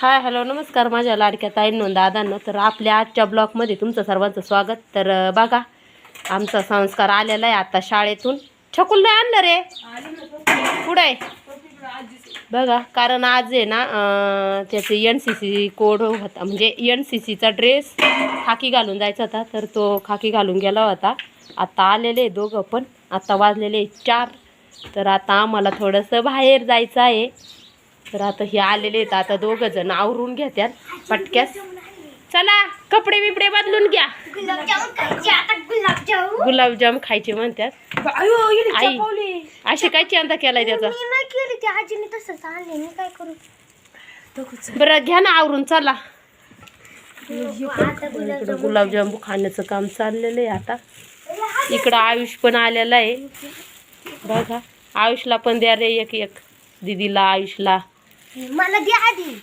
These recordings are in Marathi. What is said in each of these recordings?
हाय हॅलो नमस्कार माझ्या लाडक्या ताईंनो दादांनो. तर आपल्या आजच्या ब्लॉगमध्ये तुमचं सर्वांचं स्वागत. तर बघा आमचा संस्कार आलेला आहे आता शाळेतून. छकुल नाही आणलं रे? पुढे आहे? बघा कारण आज आहे ना त्याचे एन सी सी कोड होता. म्हणजे एन सी सीचा ड्रेस खाकी घालून जायचा होता. तर तो खाकी घालून गेला होता. आता आलेले आहे दोघं पण. आत्ता वाजलेले चार. तर आता आम्हाला थोडंसं बाहेर जायचं आहे. तर आता हे आलेले आहेत आता दोघं जण आवरून घेत्यात पटक्यास. चला कपडे बिपडे बदलून घ्या. गुलाबजाम खायचे म्हणतात आई असे काय चिंता केलाय त्याचा? मी नाही केली त्या आजीने तसंच आणले मी काय करू? बरं घ्या ना आवरून चला. आता इकडं गुलाबजामू खाण्याचं काम चाललेलं आहे आता. इकडं आयुष पण आलेला आहे. बघा आयुषला पण द्या रे एक एक. दिदीला आयुषला. मला द्या आधी.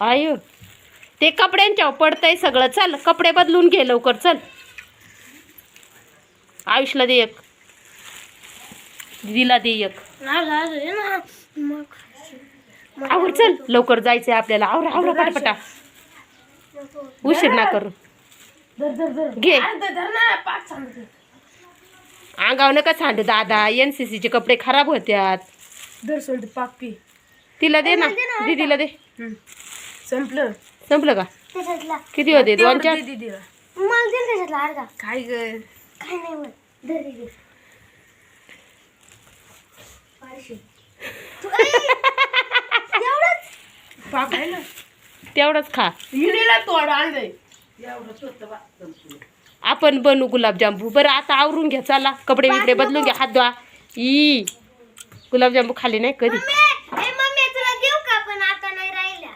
आयु ते कपड्यांच्या पडतंय सगळं. चल कपडे बदलून घे लवकर. चल. आयुषला दे एक. दिदीला दे एक. आवर चल. लवकर जायचंय आपल्याला. आवरा आवरा पटापटा. उशीर ना करू. घे. अंगावर नका सांडू दादा. एन सी सीचे कपडे खराब होत्यात. पापी तिला दे ना. दीदीला दे. संपलं. संपलं का? किती होते? दोन चार? दीदीला. मला दे ना त्याच्यातला अर्धा. काय ग? काय नाही मग धर दे दे. पाचशे. तू- ऐ, एवढंच? पाप आहे ना. तेवढंच खा. आपण बनवू गुलाबजामू बरं आता आवरून घ्या. चला कपडे बिपडे बदलून घ्या. हात धुवा. ई. गुलाबजामू खाल्ले नाही कधी मम्मी ए, मम्मी तुला देऊ का पण आता नाही राहिल्या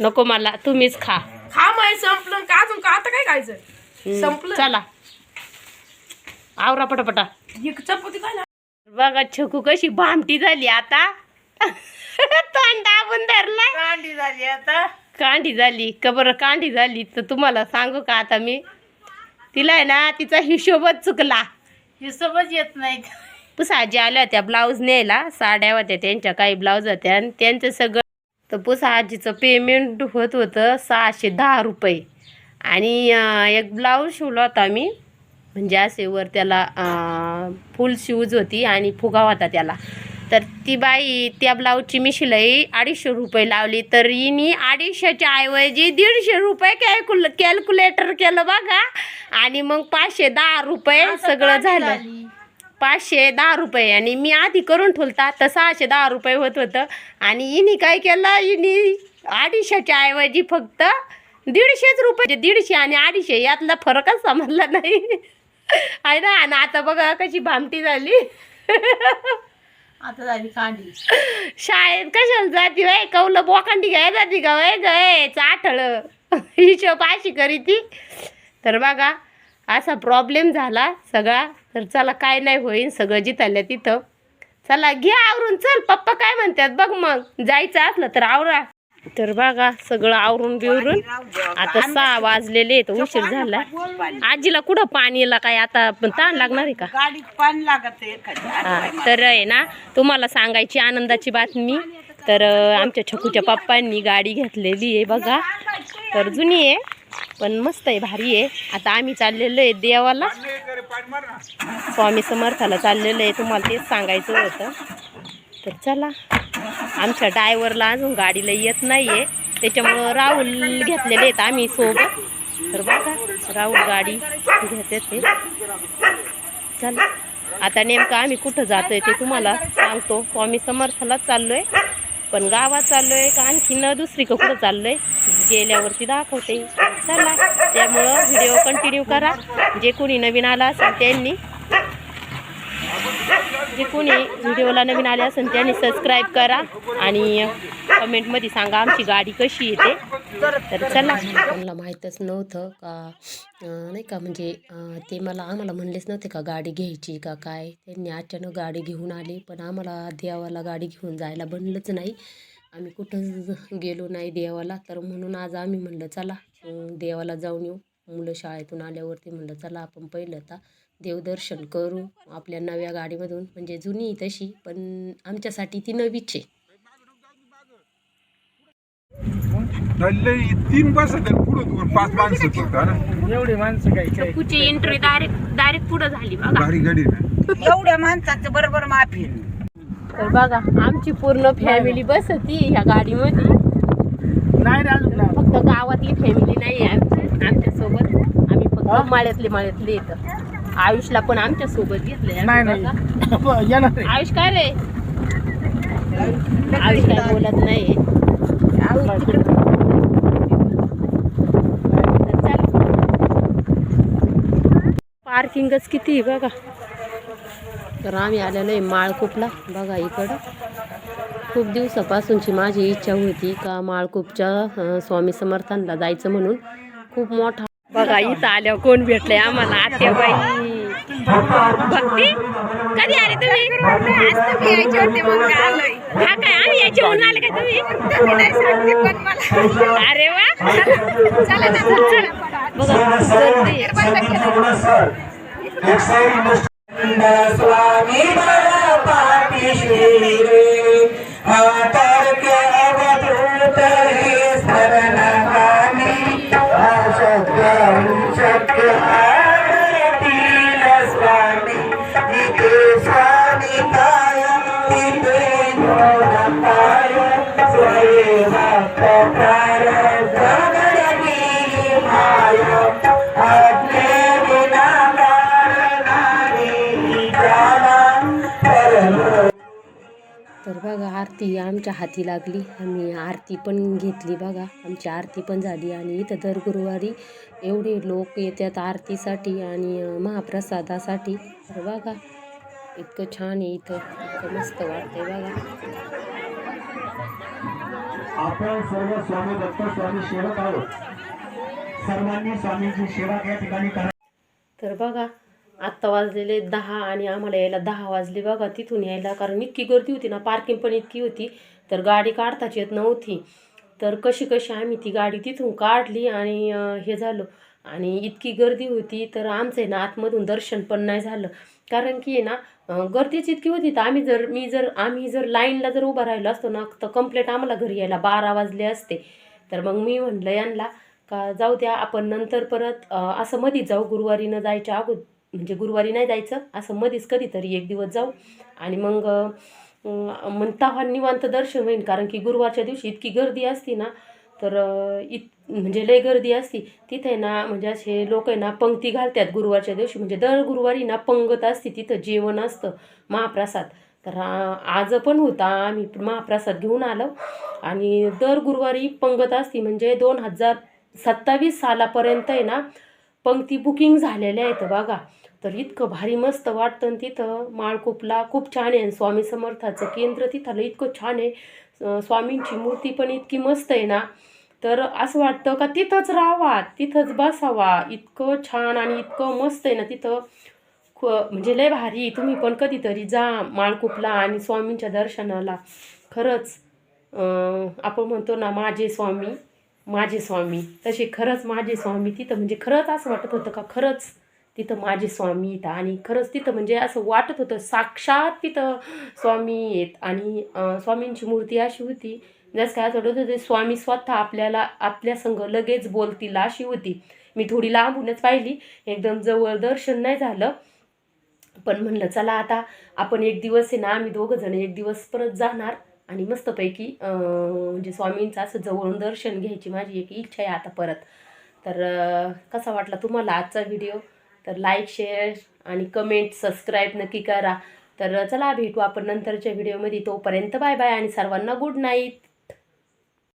नको मला तुम्हीच खा. खा माय संपलं. का अजून का? आता काय खायचं? संपलं. चला. आवरा पटापटा. एक चपाती काय बघा छकू कशी भामटी झाली आता. तोंड दाबून धरलाय. कांडी झाली आता. कांडी झाली. का बरं कांडी झाली तर तुम्हाला सांगू का आता मी? तिला आहे ना तिचा हिशोबच चुकला. हिशोबच येत नाही पुसाजी आल्या होत्या ब्लाऊज न्यायला. साड्या होत्या त्यांच्या काही ब्लाऊज होत्या. आणि त्यांचं सगळं तर पुसाजीचं पेमेंट होत होतं सहाशे दहा रुपये. आणि एक ब्लाऊज शिवला होता मी. म्हणजे असे वर त्याला फुल शूज होती आणि फुगा होता त्याला. तर ती बाई त्या ब्लाऊजची मी शिलाई अडीचशे रुपये लावली. तर हिनी अडीचशेच्या ऐवजी दीडशे रुपये कॅल्क्युल कॅल्क्युलेटर केलं बघा. आणि मग पाचशे दहा रुपये सगळं झालं. पाचशे दहा रुपये आणि मी आधी करून ठेवता तर सहाशे दहा रुपये होत होतं. आणि हिनी काय केलं हिनी अडीचशेच्या ऐवजी फक्त दीडशेच रुपये म्हणजे दीडशे आणि अडीचशे यातला फरकच समजला नाही. आहे ना? आणि आता बघा कशी भामटी झाली. आता झाली कांडी. शाळेत कशाला जाती वय कौलं बोकांडी घ्याय जाती का वय गय चाठळ. हिशोब अशी करी ती तर बघा असा प्रॉब्लेम झाला सगळा. तर चला काय नाही होईन सगळं जिथल्या तिथं. चला घ्या आवरून चल पप्पा काय म्हणतात बघ मग. जायचं असलं तर आवरा. तर बघा सगळं आवरून बिवरून. आता सहा वाजलेले आहेत उशीर झाला. आजीला कुठं पाणीला काय आता पण ताण लागणार आहे का? गाडीत पाणी लागत हा, तर आहे ना तुम्हाला सांगायची आनंदाची बातमी. तर आमच्या छकूच्या पप्पांनी गाडी घेतलेली आहे बघा. तर जुनी आहे पण मस्त आहे भारी आहे. आता आम्ही चाललेलो आहे देवाला. स्वामी समर्थाला चाललेलं आहे तुम्हाला तेच सांगायचं होतं. तर चला आमच्या ड्रायव्हरला अजून गाडीला येत नाही आहे त्याच्यामुळं राहुल घेतलेले आहेत आम्ही सोबत. तर बघा राहुल गाडी घेते ते चला आता नेमकं आम्ही कुठं जातो आहे ते तुम्हाला सांगतो. स्वामी समर्थालाच चाललो आहे पण गावात चाललो आहे का आणखीन दुसरीकडं कुठं चाललो आहे गेल्यावरती दाखवते. चला त्यामुळं व्हिडिओ कंटिन्यू करा. जे कोणी नवीन आला असेल त्यांनी जे कोणी व्हिडिओला नवीन आले असेल त्यांनी सबस्क्राईब करा आणि कमेंटमध्ये सांगा आमची गाडी कशी येते तर चला. मला माहीतच नव्हतं का नाही का म्हणजे ते मला आम्हाला म्हणलेच नव्हते का गाडी घ्यायची का काय. त्यांनी अचानक गाडी घेऊन आली पण आम्हाला देवाला गाडी घेऊन जायला बनलंच नाही. आम्ही कुठंच गेलो नाही देवाला तर म्हणून आज आम्ही म्हणलं चला देवाला जाऊन येऊ. मुलं शाळेतून आल्यावरती म्हणलं चला आपण पहिलं आता देवदर्शन करू आपल्या नव्या गाडीमधून. म्हणजे जुनी तशी पण आमच्यासाठी ती नवीच आहे. तीन बस पुढे दोन पाच माणसं एवढी माणसं काय काय पुढची एंट्री डायरेक्ट डायरेक्ट पुढं झाली बघा. भारी गाडी आहे ना. एवढ्या माणसाचं बरोबर माफी तर बघा आमची पूर्ण फॅमिली बसती ह्या गाडीमध्ये. नाही रे अजून नाही. फक्त गावातली फॅमिली नाही आहे आमची आमच्यासोबत आम्ही फक्त माळ्यातले माळ्यातले येतं आयुषला पण आमच्यासोबत घेतलंय नाही आम्ही नाही. बघा. येणार रे. आयुष काय रे? आयुष काय बोलत नाही. पार्किंगच किती आहे बघा. तर आम्ही आलेलो आहे माळकूपला बघा इकडं. खूप दिवसापासूनची माझी इच्छा होती का माळकूपच्या स्वामी समर्थांना जायचं म्हणून. खूप मोठा बघा इथं आल्यावर कोण भेटलंय आम्हाला आत्याबाई. भक्ती? कधी आले तुम्ही? आलोय? हा काय आम्ही यायचे म्हणून आले काय तुम्ही? अरे वा. चला ना चला. बघा तर बघा आरती आमच्या हाती लागली. आम्ही आरती पण घेतली बघा. आमची आरती पण झाली आणि इथं दर गुरुवारी एवढे लोक येतात आरतीसाठी आणि महाप्रसादासाठी. तर बघा इतकं छान आहे इथं. इतकं मस्त वाटतंय बघा. आपण सर्व स्वामी दत्त स्वामी सेवक आहोत. सर्वांनी स्वामींची सेवा या ठिकाणी करा. तर बघा आत्ता वाजलेले दहा आणि आम्हाला यायला दहा वाजले बघा तिथून यायला. कारण इतकी गर्दी होती ना पार्किंग पण इतकी होती तर गाडी काढताच येत नव्हती. तर कशी कशी आम्ही ती गाडी तिथून काढली आणि हे झालं. आणि इतकी गर्दी होती तर आमचं आहे ना आतमधून दर्शन पण नाही झालं. कारण की आहे ना गर्दीच इतकी होती तर आम्ही जर मी जर आम्ही जर लाईनला जर उभा राहिलो असतो ना तर कंप्लेट आम्हाला घरी यायला बारा वाजले असते. तर मग मी म्हणलं यांना का जाऊ द्या आपण नंतर परत असं मधीच जाऊ गुरुवारीनं जायच्या अगोदर. म्हणजे गुरुवारी नाही जायचं असं मध्येच कधीतरी एक दिवस जाऊ. आणि मग म्हणता निवांत दर्शन होईल कारण की गुरुवारच्या दिवशी इतकी गर्दी असती ना तर इत म्हणजे लय गर्दी असती. तिथे ना म्हणजे असे लोक आहे ना पंक्ती घालतात गुरुवारच्या दिवशी. म्हणजे दर गुरुवारी ना पंगत असते तिथं जेवण असतं महाप्रसाद. तर आज पण होता आम्ही महाप्रसाद घेऊन आलो. आणि दर गुरुवारी पंगत असती म्हणजे दोन हजार सत्तावीस सालापर्यंत आहे ना पंक्ती बुकिंग झालेल्या आहेत बघा. तर इतकं भारी मस्त वाटतं आणि तिथं माळकोपला खूप छान आहे. स्वामी समर्थाचं केंद्र तिथं इतकं छान आहे. स्वामींची मूर्ती पण इतकी मस्त आहे ना. तर असं वाटतं का तिथंच राहावा तिथंच बसावा. इतकं छान आणि इतकं मस्त आहे ना तिथं. ख म्हणजे लय भारी. तुम्ही पण कधीतरी जा माळकुपला आणि स्वामींच्या दर्शनाला. खरंच आपण म्हणतो ना माझे स्वामी. माझे स्वामी. तसे खरंच माझे स्वामी तिथं म्हणजे खरंच असं वाटत होतं का? खरंच तिथं माझे स्वामी येतं आणि खरंच तिथं म्हणजे असं वाटत होतं. साक्षात तिथं स्वामी येत आणि स्वामींची मूर्ती अशी होती. जसं काय असं वाटत होतं स्वामी स्वतः आपल्याला आपल्या संग लगेच बोलतील अशी होती. मी थोडी लांबूनच पाहिली. एकदम जवळ दर्शन नाही झालं. पण म्हणलं चला आता आपण एक दिवस आहे ना आम्ही दोघं जण एक दिवस परत जाणार. आणि मस्तपैकी म्हणजे स्वामींचं असं जवळून दर्शन घ्यायची माझी एक इच्छा आहे आता परत. तर कसा वाटला तुम्हाला आजचा व्हिडिओ? तर लाईक शेअर आणि कमेंट सबस्क्राईब नक्की करा. तर चला भेटू आपण नंतरच्या व्हिडिओमध्ये. तोपर्यंत बाय बाय आणि सर्वांना गुड नाईट.